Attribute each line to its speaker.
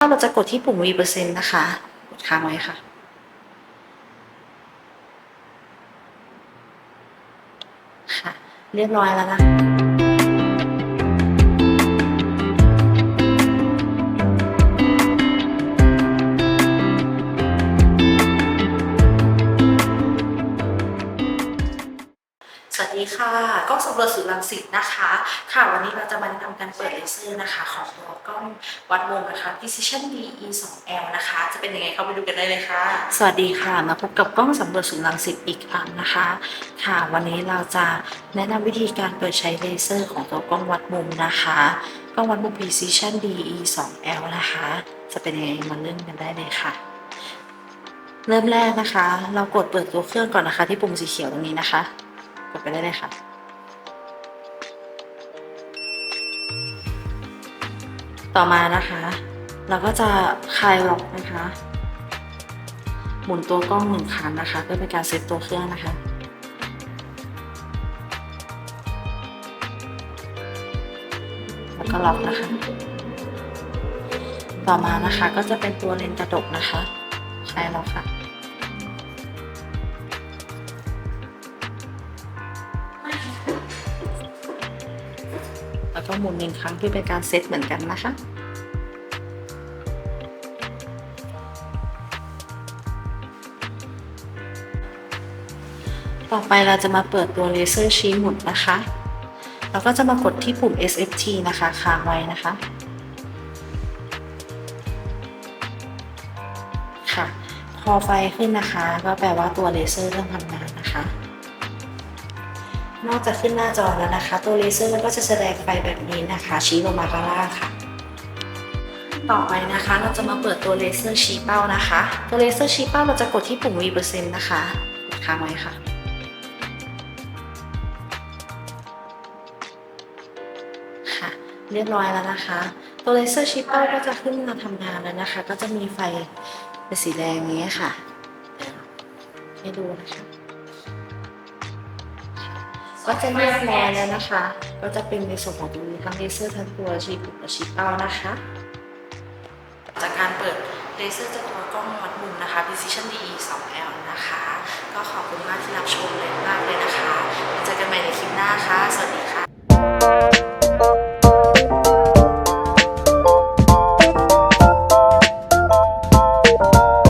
Speaker 1: เราจะกดที่ปุ่ม V เปอร์เซ็นต์นะคะ กดค้างไว้ค่ะ ค่ะ เรียบร้อยแล้วนะ วัสดีค่ะกล้องสำรวจสื่อรังสิตนะคะ ค่ะ วันนี้เราจะมาแนะนำการเปิดเลเซอร์นะคะ ของตัวกล้องวัดวงนะคะ Precision DE 2 L นะคะ จะเป็นยังไงเข้าไปดูกันได้เลยค่ะ สวัสดีค่ะ มาพบกับกล้องสำรวจสื่อรังสิตอีกครั้งนะคะ ค่ะ วันนี้เราจะแนะนำวิธีการเปิดใช้เลเซอร์ของตัวกล้องวัดมุมนะคะ กล้องวัดมุม Precision DE 2 L นะคะ จะเป็นยังไงมาเริ่มกันได้เลยค่ะเริ่มแรกนะคะ เรากดเปิดตัวเครื่องก่อนนะคะ ที่ปุ่มสีเขียวตรงนี้นะคะ กดไปได้เลยค่ะ ต่อมานะคะ เราก็จะคลายล็อกนะคะ หมุนตัวกล้องหนึ่งครั้งนะคะ เพื่อเป็นการเซตตัวเครื่องนะคะแล้วก็ล็อกนะคะ ต่อมานะคะก็จะเป็นตัวเลนส์กระดกนะคะคลายล็อกค่ะ แล้วก็หมุนหนึ่งครั้งเพื่อเป็นการเซตเหมือนกันนะคะต่อไปเราจะมาเปิดตัวเลเซอร์ชี้หมุนนะคะ เราก็จะมากดที่ปุ่ม SFT นะคะค้างไว้นะคะ ค่ะ พอไฟขึ้นนะคะ ก็แปลว่าตัวเลเซอร์เริ่มทำงานนะคะ นอกจากขึ้นหน้าจอแล้วนะคะ ตัวเลเซอร์ก็จะแสดงไฟแบบนี้นะคะ ชี้ลงมาข้างล่างค่ะ ต่อไปนะคะ เราจะมาเปิดตัวเลเซอร์ชี้เป้านะคะ ตัวเลเซอร์ชี้เป้าเราจะกดที่ปุ่ม V เปอร์เซ็นต์นะคะกดค้างไว้ค่ะค่ะเรียบร้อยแล้วนะคะ ตัวเลเซอร์ชี้เป้าก็จะขึ้นมาทำงานแล้วนะคะ ก็จะมีไฟเป็นสีแดงอย่างนี้ค่ะให้ดูนะคะ ก็จะเรียบร้อยแล้วนะคะ ก็จะเป็นในส่วนของตรงนี้ทั้งเลเซอร์ทั้งตัวชีปุกและชีเป้านะคะ จากการเปิดเลเซอร์จะตัวกล้องวัดมุมนะคะ Precision DE 2L นะคะ ก็ขอบคุณมากที่รับชมเลยมากเลยนะคะเจอกันใหม่ในคลิปหน้าค่ะ